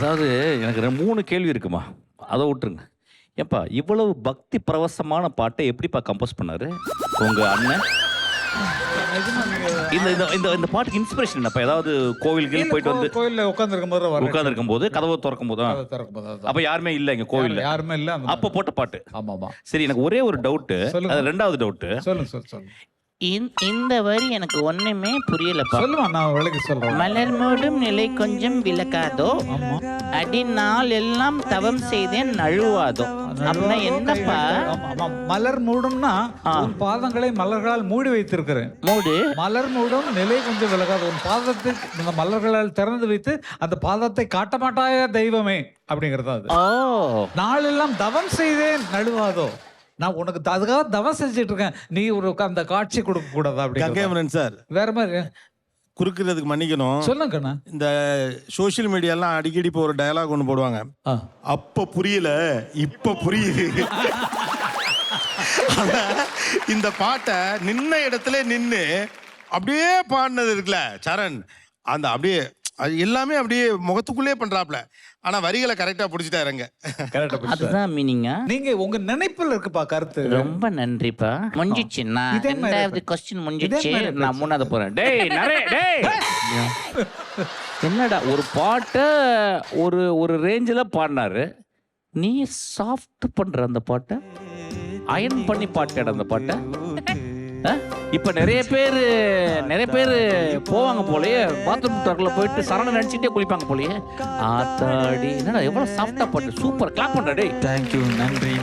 அதாவது எனக்கு ரெண்டு மூணு கேள்வி இருக்குமா? அதை விட்டுருங்க. ஏப்பா இவ்வளவு பக்தி பிரவசமான பாட்டை எப்படிப்பா கம்போஸ் பண்ணாரு? உங்க அண்ணன்? இந்த இந்த இந்த இந்த பாட்டுக்கு இன்ஸ்பிரேஷன் என்னப்பா? ஏதாவது கோவில்கள் போயிட்டு வந்து கோயில்ல உட்காந்துருக்கும் போது வர உட்கார்ந்துருக்கும் போது கதவை திறக்கும் போது திறக்கும் போது அதுதான். அப்ப யாருமே இல்ல இங்க கோவில்ல. யாருமே இல்ல அந்த அப்ப போட்ட பாட்டு. ஆமா ஆமா. சரி எனக்கு ஒரே ஒரு டவுட் சொல்லுங்க. அது ரெண்டாவது டவுட் சொல்லுங்க சொல்லு சொல்லு இந்த- இந்த வரி எனக்கு ஒண்ணுமே புரியலப்பா. சொல்லுமா நான் விலைக்கு சொல்றேன். மலர் மூடும் நிலை கொஞ்சம் விளக்காதோ? அடி நாள் எல்லாம் தவம் செய்தேன் நழுவாதோ? அப்படின்னா என்னப்பா. மலர் மூடும்னா. உன் பாதங்களை மலர்களால் மூடி வைத்திருக்கிறேன். மூடு. மலர் மூடும் நிலை கொஞ்சம் விலகாது. உன் பாதத்தை இந்த மலர்களால் திறந்து வைத்து அந்த பாதத்தை காட்ட மாட்டாய தெய்வமே? அப்படிங்கிறது அது. நாளெல்லாம் தவம் செய்தேன் நழுவாதோ? நான் உனக்கு அதுக்காக தவம் செஞ்சுட்டு இருக்கேன். நீ ஒரு அந்த காட்சி கொடுக்க கூடாது அப்படி சார். வேற மாதிரி குறுக்கிறதுக்கு மன்னிக்கணும். சொல்லுங்க கண்ணா இந்த சோஷியல் மீடியாலாம் அடிக்கடி இப்போ ஒரு டயலாக் ஒன்று போடுவாங்க. அப்ப புரியல இப்ப புரியுது. இந்த பாட்டை நின்ன இடத்துல நின்னு அப்படியே பாடினது இருக்குல்ல சரண். அந்த அப்படியே அது எல்லாமே அப்படியே முகத்துக்குள்ளே பண்றாப்ல. ஆனா வரிகளை கரெக்டா பிடிச்சிட்டாருங்க அதுதான் மீனிங்கா நீங்க உங்க நினைப்புல இருக்குப்பா கருத்து. ரொம்ப நன்றிப்பா. முடிஞ்சிச்சு. நான் ரெண்டாவது கொஸ்டின் முடிஞ்சிச்சு. நான் மூணாவது போறேன். டேய் டேய். என்னடா ஒரு பாட்டை ஒரு ஒரு ரேஞ்சில் பாடினாரு. நீ சாஃப்ட் பண்ற அந்த பாட்டை? அயன் பண்ணி பாட்டேட அந்த பாட்டை? இப்ப நிறைய பேர் நிறைய பேர் போவாங்க போலயே. பாத்ரூம் டர்ல போயிட்டு சரண நினச்சிட்டே குளிப்பாங்க போலயே. ஆத்தாடி என்னடா எவ்வளவு சாஃப்டா பாட்டு சூப்பர் கிளாப் பண்ற டேய். தேங்க்யூ நன்றி.